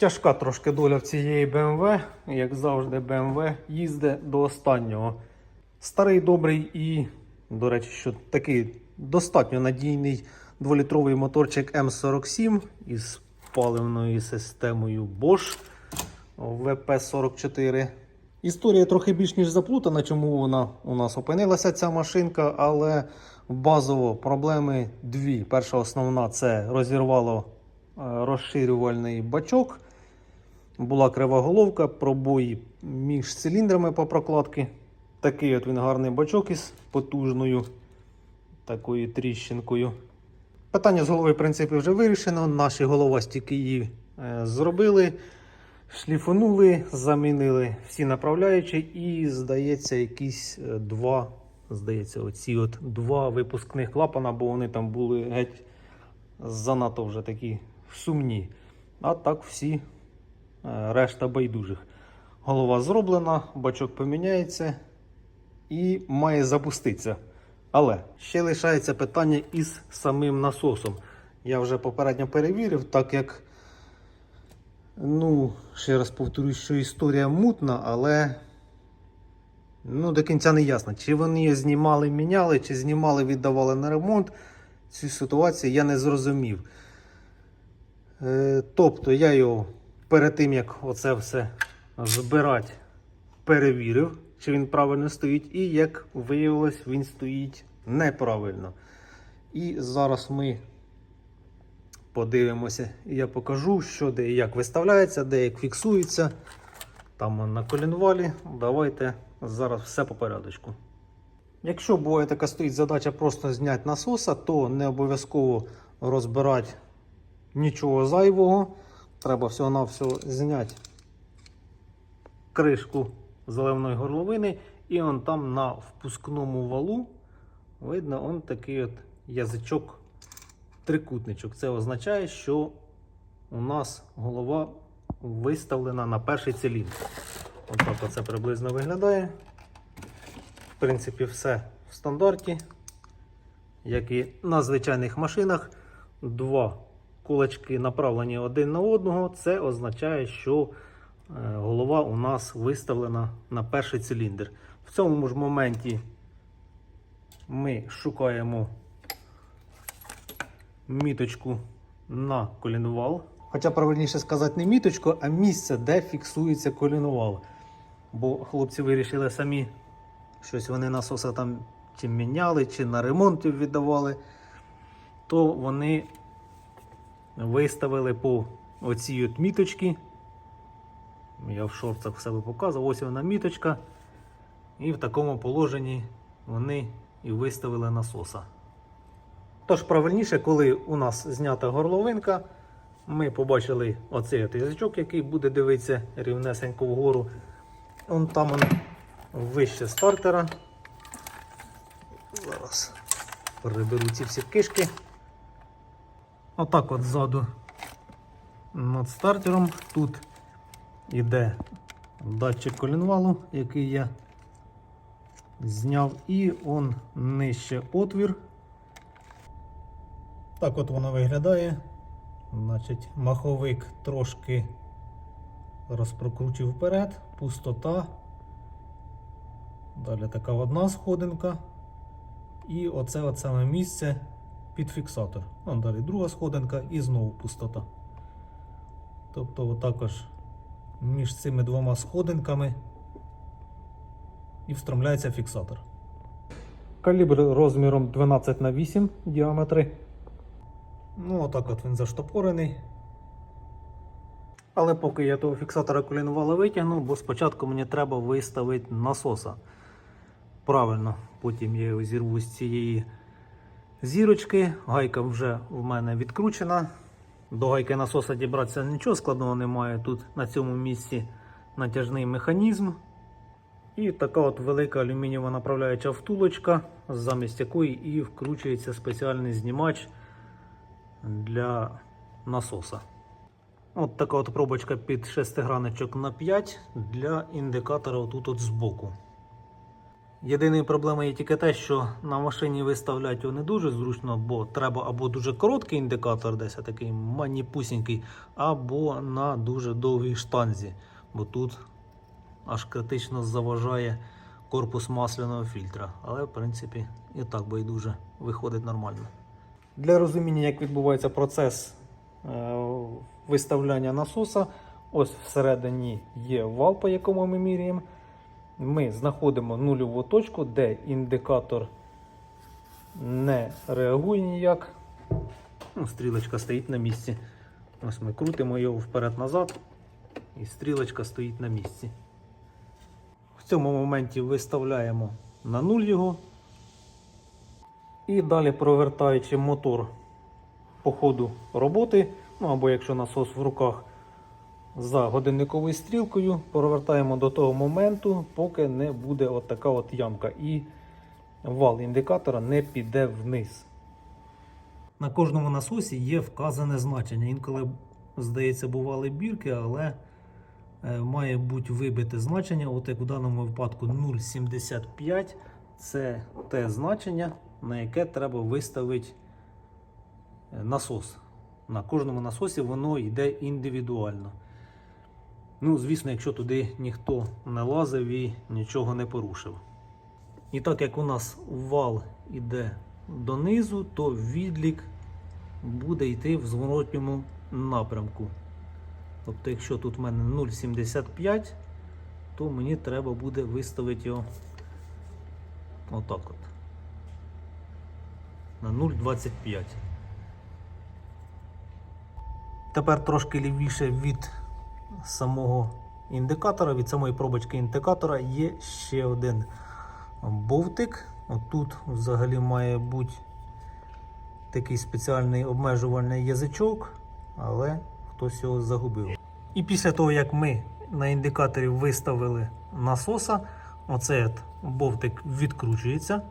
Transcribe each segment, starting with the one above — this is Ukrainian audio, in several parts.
Тяжка трошки доля в цієї BMW, як завжди, BMW їздить до останнього. Старий добрий і, до речі, що такий достатньо надійний дволітровий моторчик М47 із паливною системою Bosch VP44. Історія трохи більш ніж заплутана, чому вона у нас опинилася, ця машинка, але базово проблеми дві. Перша основна це розірвало е, розширювальний бачок. Була крива головка, пробої між циліндрами по прокладці. Такий от він гарний бачок із потужною такою тріщинкою. Питання з голови, в принципі, вже вирішено. Наші головастики її е, зробили, шліфонули, замінили всі направляючі, і, здається, якісь е, два, здається, оці от два випускних клапана, бо вони там були геть занадто вже такі сумні. А так всі решта байдужих. Голова зроблена, бачок поміняється і має запуститися. Але ще лишається питання із самим насосом. Я вже попередньо перевірив, так як, ну, ще раз повторюю, що історія мутна, але ну, до кінця не ясно, чи вони знімали, міняли, чи знімали, віддавали на ремонт. Цю ситуацію я не зрозумів. Е, тобто я його перед тим, як оце все збирати, перевірив, чи він правильно стоїть, і як виявилось, він стоїть неправильно. І зараз ми подивимося, і я покажу, що де і як виставляється, де як фіксується. Там на колінвалі. Давайте зараз все по порядочку. Якщо буває така стоїть задача просто зняти насоса, то не обов'язково розбирати нічого зайвого. Треба всього-навсього зняти кришку заливної горловини, і он там на впускному валу видно он такий от язичок трикутничок. Це означає, що у нас голова виставлена на перший циліндр. Отак оце приблизно виглядає. В принципі, все в стандарті. Як і на звичайних машинах, два кулачки направлені один на одного. Це означає, що е, голова у нас виставлена на перший циліндр. В цьому ж моменті ми шукаємо міточку на колінвал. Хоча правильніше сказати не міточку, а місце, де фіксується колінвал. Бо хлопці вирішили самі щось вони насоса там чи міняли, чи на ремонт віддавали, то вони виставили по оцій от міточці. Я в шорцах себе показував, ось вона міточка. І в такому положенні вони і виставили насоса. Тож правильніше, коли у нас знята горловинка, ми побачили оцей от язичок, який буде дивитися рівнесенько вгору. Он там он вище стартера. Зараз приберу ці всі кишки. Отак от ззаду над стартером. Тут іде датчик колінвалу, який я зняв, і он нижче отвір. Так от воно виглядає. Значить, маховик трошки розпрокручив вперед, пустота. Далі така одна сходинка. І оце от саме місце під фіксатор. Вон далі друга сходинка і знову пустота. Тобто, отакож між цими двома сходинками і встромляється фіксатор. Калібр розміром 12 на 8 діаметри. Ну, отак от він заштопорений. Але поки я того фіксатора колінвала витягну, бо спочатку мені треба виставити насоса. Правильно, потім я його зірву з цієї зірочки. Гайка вже в мене відкручена. До гайки насоса дібратися нічого складного немає. Тут на цьому місці натяжний механізм. І така от велика алюмінієва направляюча втулочка, замість якої і вкручується спеціальний знімач для насоса. От така от пробочка під шестиграничок на 5 для індикатора отут от збоку. Єдиною проблемою є тільки те, що на машині виставляти його не дуже зручно, бо треба або дуже короткий індикатор, десь такий маніпусінький, або на дуже довгій штанзі, бо тут аж критично заважає корпус масляного фільтра. Але, в принципі, і так байдуже виходить нормально. Для розуміння, як відбувається процес е, виставляння насоса, ось всередині є вал, по якому ми міряємо. Ми знаходимо нульову точку, де індикатор не реагує ніяк. Ну, стрілочка стоїть на місці. Ось ми крутимо його вперед-назад, і стрілочка стоїть на місці. В цьому моменті виставляємо на нуль його. І далі провертаючи мотор по ходу роботи, ну або якщо насос в руках за годинниковою стрілкою, провертаємо до того моменту, поки не буде от така от ямка і вал індикатора не піде вниз. На кожному насосі є вказане значення. Інколи, здається, бували бірки, але е, має бути вибите значення. От як в даному випадку 0,75 це те значення, на яке треба виставити е, насос. На кожному насосі воно йде індивідуально. Ну, звісно, якщо туди ніхто не лазив і нічого не порушив. І так як у нас вал іде донизу, то відлік буде йти в зворотньому напрямку. Тобто, якщо тут в мене 0,75, то мені треба буде виставити його отак от. На 0,25. Тепер трошки лівіше від самого індикатора, від самої пробочки індикатора є ще один бовтик. Отут взагалі має бути такий спеціальний обмежувальний язичок, але хтось його загубив. І після того, як ми на індикаторі виставили насоса, оцей бовтик відкручується,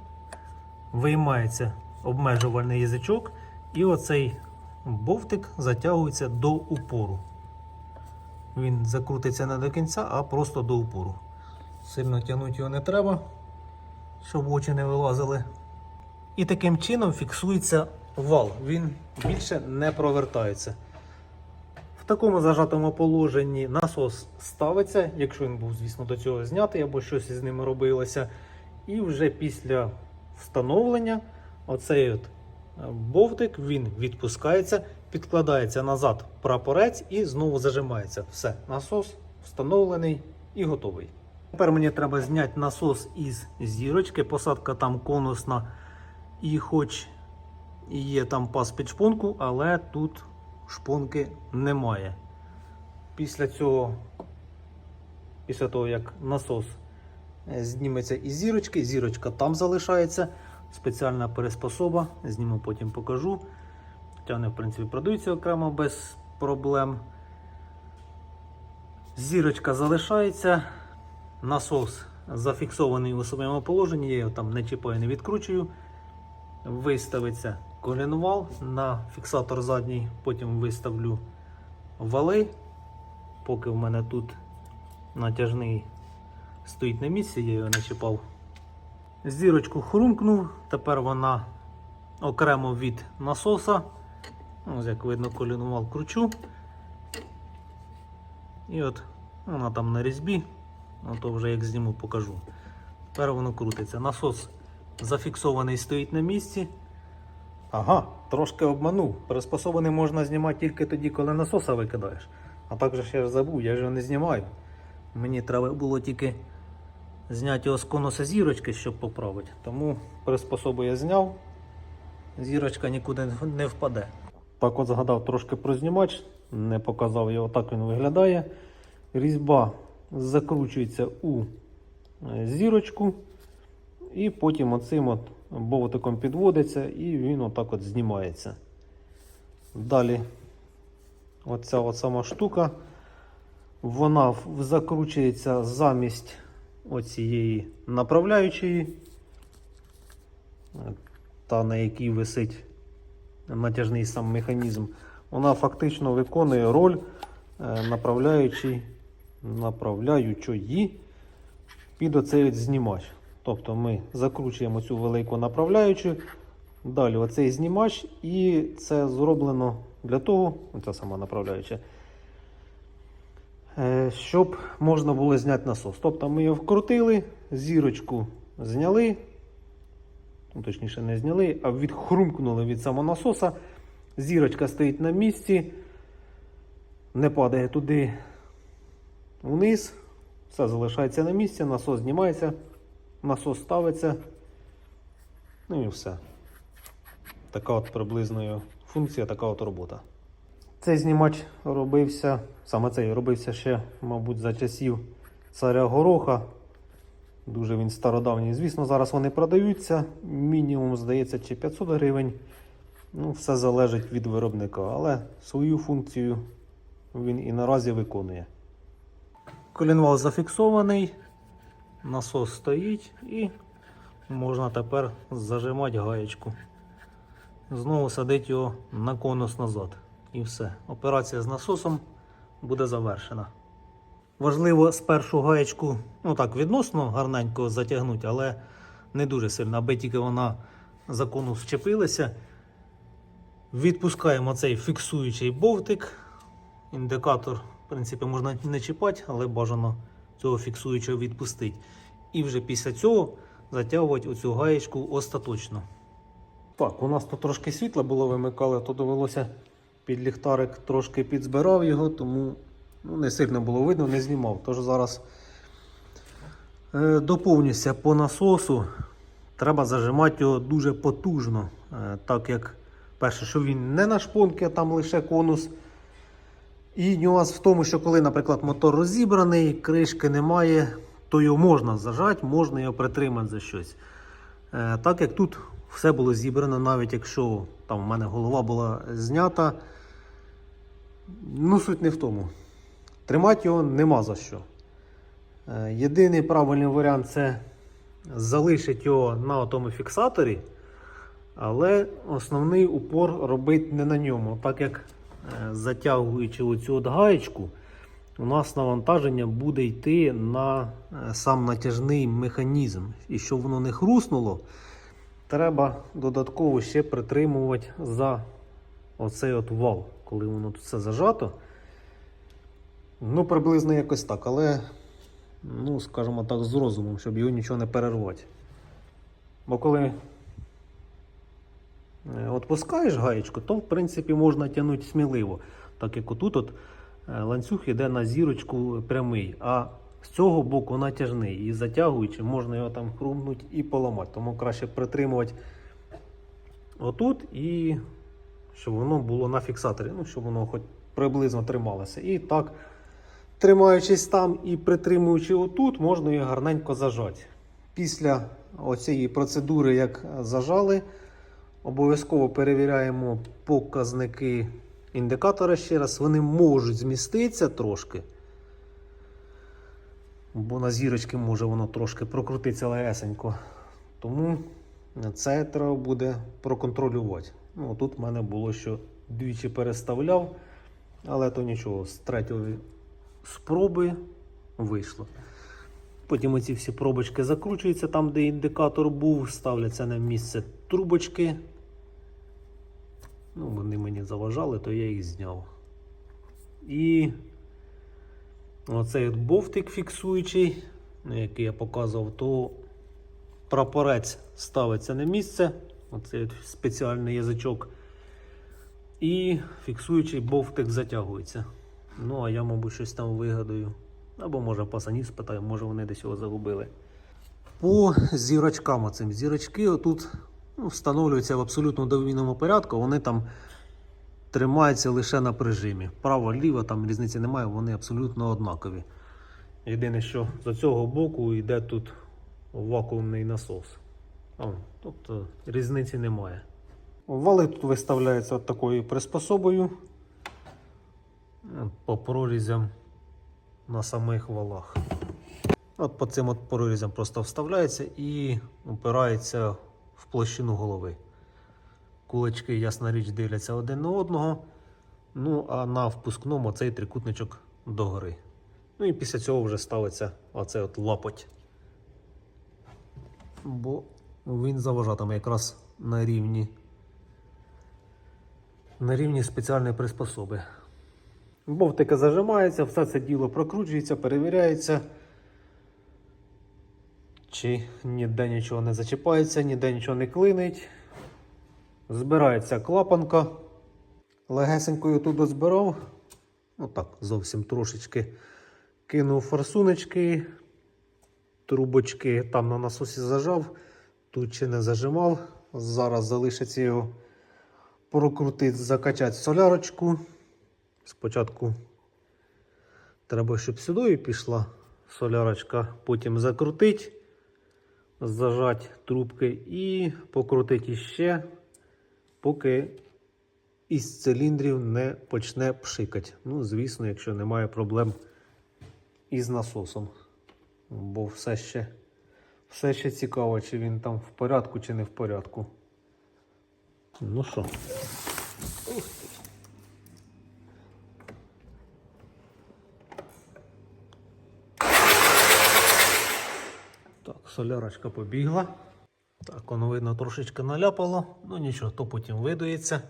виймається обмежувальний язичок, і оцей бовтик затягується до упору. Він закрутиться не до кінця, а просто до упору. Сильно тягнути його не треба, щоб очі не вилазили. І таким чином фіксується вал. Він більше не провертається. В такому зажатому положенні насос ставиться, якщо він був, звісно, до цього знятий або щось із ним робилося. І вже після встановлення оцей от бовтик він відпускається, підкладається назад прапорець і знову зажимається. Все, насос встановлений і готовий. Тепер мені треба зняти насос із зірочки. Посадка там конусна, і хоч є там пас під шпонку, але тут шпонки немає. Після цього, після того, як насос е, зніметься із зірочки, зірочка там залишається. Спеціальна переспособа, зніму потім покажу. Вони, в принципі, продаються окремо без проблем. Зірочка залишається. Насос зафіксований у своєму положенні, я його там не чіпаю, не відкручую. Виставиться колінвал на фіксатор задній, потім виставлю вали. Поки в мене тут натяжний стоїть на місці, я його не чіпав. Зірочку хрумкнув, тепер вона окремо від насоса. Ось як видно, колінувал кручу. І от вона там на різьбі, а то вже як зніму покажу. Тепер воно крутиться. Насос зафіксований стоїть на місці. Ага, трошки обманув. Приспособлений можна знімати тільки тоді, коли насоса викидаєш. А так же ж я ж забув, я ж його не знімаю. Мені треба було тільки зняти його з конуса зірочки, щоб поправити. Тому приспособу я зняв, зірочка нікуди не впаде. Так от згадав трошки про знімач, не показав його, так він виглядає. Різьба закручується у е, зірочку, і потім оцим от болтиком підводиться і він отак от знімається. Далі оця от сама штука, вона закручується замість оцієї направляючої, е, та на якій висить натяжний сам механізм, вона фактично виконує роль е, направляючої, направляючої під оцей знімач. Тобто ми закручуємо цю велику направляючу, далі оцей знімач, і це зроблено для того, оця сама направляюча, е, щоб можна було зняти насос. Тобто ми його вкрутили, зірочку зняли, ну, точніше не зняли, а відхрумкнули від самонасоса. Зірочка стоїть на місці, не падає туди вниз, все залишається на місці, насос знімається, насос ставиться. Ну і все. Така от приблизно функція, така от робота. Цей знімач робився, саме цей робився ще, мабуть, за часів царя Гороха. Дуже він стародавній. Звісно, зараз вони продаються. Мінімум, здається, чи 500 гривень. Ну, все залежить від виробника, але свою функцію він і наразі виконує. Колінвал зафіксований, насос стоїть і можна тепер зажимати гаєчку. Знову садити його на конус назад. І все. Операція з насосом буде завершена. Важливо спершу гаєчку, ну так, відносно гарненько затягнути, але не дуже сильно, аби тільки вона за конус вчепилася. Відпускаємо цей фіксуючий бовтик. Індикатор, в принципі, можна не чіпати, але бажано цього фіксуючого відпустити. І вже після цього затягувати оцю гаєчку остаточно. Так, у нас тут трошки світла було вимикали, то довелося під ліхтарик трошки підзбирав його, тому ну, не сильно було видно, не знімав. Тож зараз е, доповнюся по насосу. Треба зажимати його дуже потужно, е, так як перше, що він не на шпонки, а там лише конус. І нюанс в тому, що коли, наприклад, мотор розібраний, кришки немає, то його можна зажати, можна його притримати за щось. Е, так як тут все було зібрано, навіть якщо там в мене голова була знята, ну суть не в тому. Тримати його нема за що. Е, єдиний правильний варіант це залишити його на тому фіксаторі, але основний упор робити не на ньому, так як е, затягуючи оцю от гаєчку, у нас навантаження буде йти на е, сам натяжний механізм. І щоб воно не хруснуло, треба додатково ще притримувати за оцей от вал, коли воно тут все зажато. Ну, приблизно якось так, але, ну, скажімо так, з розумом, щоб його нічого не перервати. Бо коли е, відпускаєш гаєчку, то в принципі можна тягнути сміливо. Так як отут от е, ланцюг йде на зірочку прямий, а з цього боку натяжний. І затягуючи, можна його там хрумнути і поламати. Тому краще притримувати отут і щоб воно було на фіксаторі, ну, щоб воно хоч приблизно трималося. І так, тримаючись там і притримуючи отут, можна його гарненько зажати. Після оцієї процедури, як зажали, обов'язково перевіряємо показники індикатора ще раз. Вони можуть зміститися трошки. Бо на зірочки може воно трошки прокрутитися легесенько. Тому це треба буде проконтролювати. Ну, тут в мене було, що двічі переставляв, але то нічого, з третьої спроби вийшло. Потім оці всі пробочки закручуються там, де індикатор був, ставляться на місце трубочки. Ну, вони мені заважали, то я їх зняв. І оцей бовтик фіксуючий, ну, який я показував, то прапорець ставиться на місце. Оцей спеціальний язичок. І фіксуючий бовтик затягується. Ну, а я, мабуть, щось там вигадаю. Або може пасані спитаю, може вони десь його загубили. По зірочкам оцим. Зірочки отут ну, встановлюються в абсолютно довільному порядку. Вони там тримаються лише на прижимі. Право, ліво, там різниці немає, вони абсолютно однакові. Єдине, що з цього боку йде тут вакуумний насос. О, тобто різниці немає. Вали тут виставляються от такою приспособою по прорізям на самих валах. От по цим от прорізям просто вставляється і опирається в площину голови. Кулачки, ясна річ, дивляться один на одного. Ну, а на впускному цей трикутничок догори. Ну і після цього вже ставиться оцей от лапоть. бо він заважатиме якраз на рівні. На рівні спеціальної приспособи. Бовтика зажимається, все це діло прокручується, перевіряється. Чи ніде нічого не зачіпається, ніде нічого не клинить. Збирається клапанка. Легесенькою тут дозбирав. Отак, зовсім трошечки кинув форсуночки, трубочки там на насосі зажав, тут ще не зажимав. Зараз залишиться його прокрутити, закачати солярочку. Спочатку треба, щоб сюди пішла солярочка, потім закрутити, зажати трубки і покрутити іще, поки із циліндрів не почне пшикати. Ну, звісно, якщо немає проблем із насосом. Бо все ще, все ще цікаво, чи він там в порядку, чи не в порядку. Ну що. Так, солярочка побігла. Так, воно видно трошечки наляпало, ну нічого, то потім видується.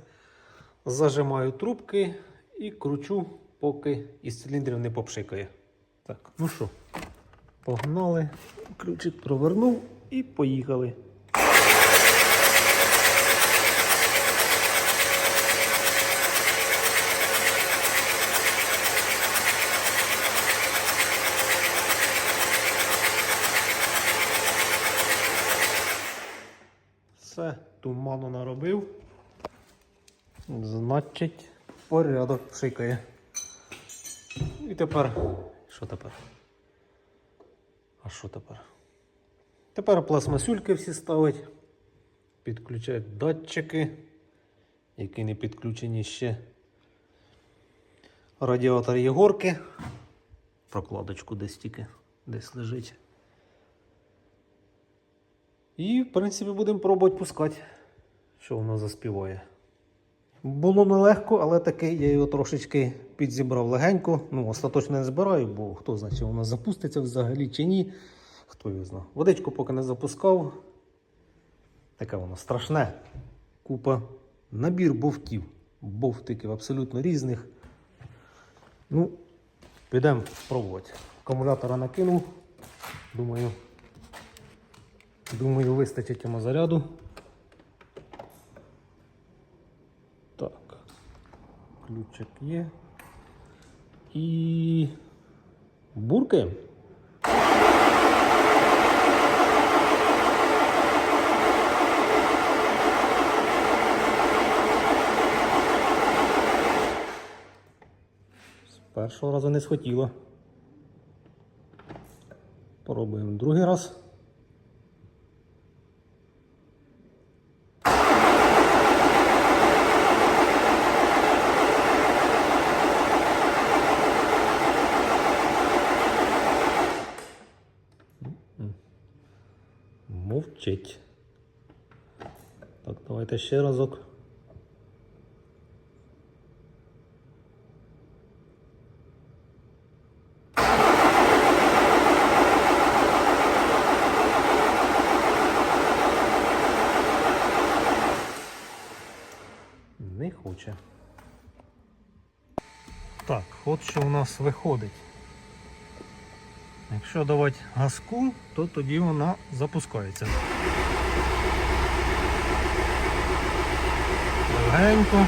Зажимаю трубки і кручу, поки із циліндрів не попшикає. Так, ну що, погнали. Ключик провернув і поїхали. Все, туману наробив. Значить, порядок пшикає. І тепер. Що тепер? А що тепер? Тепер пластмасюльки всі ставить. Підключають датчики, які не підключені ще. Радіатор Єгорки. Прокладочку десь тільки десь лежить. І, в принципі, будемо пробувати пускати, що воно заспіває. Було нелегко, але таки я його трошечки підзібрав легенько. Ну, остаточно не збираю, бо хто знає, чи воно запуститься взагалі чи ні. Хто його знає. Водичку поки не запускав. Таке воно страшне. Купа. Набір бовтів. Бовтиків абсолютно різних. Ну, підемо пробувати. Акумулятора накинув. Думаю, думаю, вистачить йому заряду. Так. Ключик є. І. З першого разу не схотіло. Пробуємо другий раз. Мовчить. Так, давайте ще разок. Не хоче. Так, от що у нас виходить. Якщо давати газку, то тоді вона запускається. Легенько.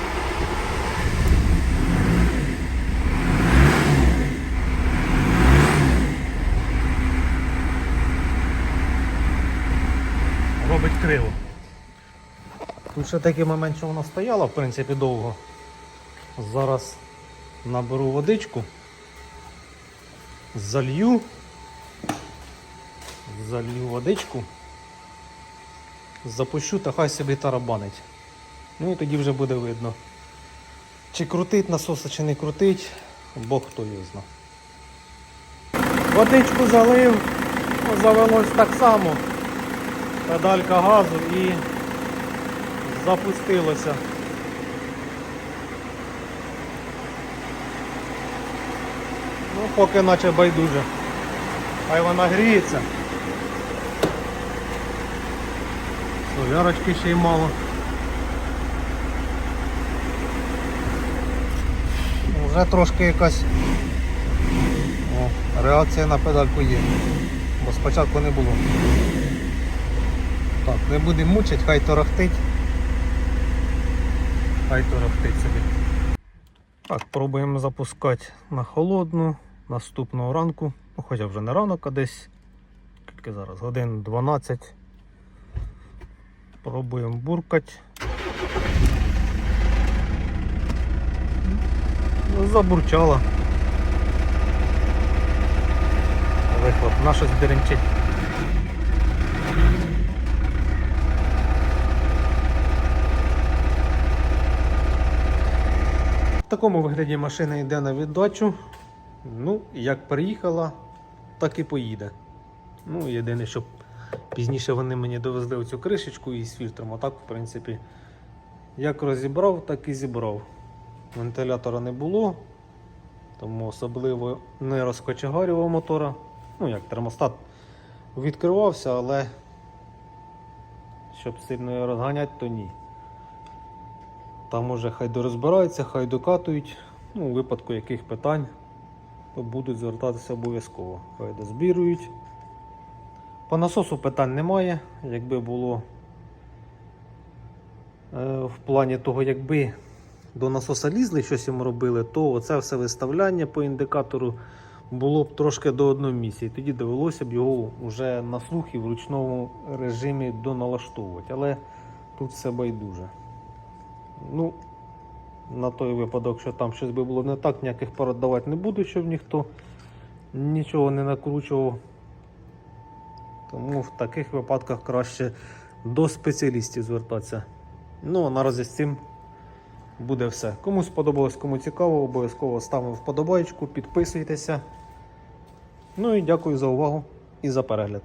Робить криво. Тут ще такий момент, що вона стояла, в принципі, довго. Зараз наберу водичку, залью, залью водичку, запущу та хай собі тарабанить. Ну і тоді вже буде видно. Чи крутить насоса, чи не крутить, Бог хто його зна. Водичку залив, завелось так само. Педалька газу і запустилося. Ну, поки наче байдуже. Хай вона гріється. Солярочки ще й мало. Вже трошки якась О, реакція на педальку є. Бо спочатку не було. Так, не будемо мучити, хай торохтить. Хай торохтить собі. Так, пробуємо запускати на холодну наступного ранку. Ну, хоча вже не ранок, а десь скільки зараз, годин 12. Пробуємо буркати. Ну, Забурчала. Вихлоп, на щось деренчить. В такому вигляді машина йде на віддачу. Ну, як приїхала, так і поїде. Ну, єдине, щоб пізніше вони мені довезли оцю кришечку із фільтром, а так, в принципі, як розібрав, так і зібрав. Вентилятора не було, тому особливо не розкочегарював мотора. Ну, як термостат відкривався, але щоб сильно його розганяти, то ні. Там уже хай дорозбираються, хай докатують. Ну, у випадку яких питань, то будуть звертатися обов'язково. Хай дозбірують. По насосу питань немає. Якби було е, в плані того, якби до насоса лізли, щось йому робили, то оце все виставляння по індикатору було б трошки до одного місця. Тоді довелося б його вже на слух і в ручному режимі доналаштовувати. Але тут все байдуже. Ну, на той випадок, що там щось би було не так, ніяких порад давати не буду, щоб ніхто нічого не накручував. Тому в таких випадках краще до спеціалістів звертатися. Ну, а наразі з цим буде все. Кому сподобалось, кому цікаво, обов'язково ставимо вподобайку, підписуйтеся. Ну і дякую за увагу і за перегляд.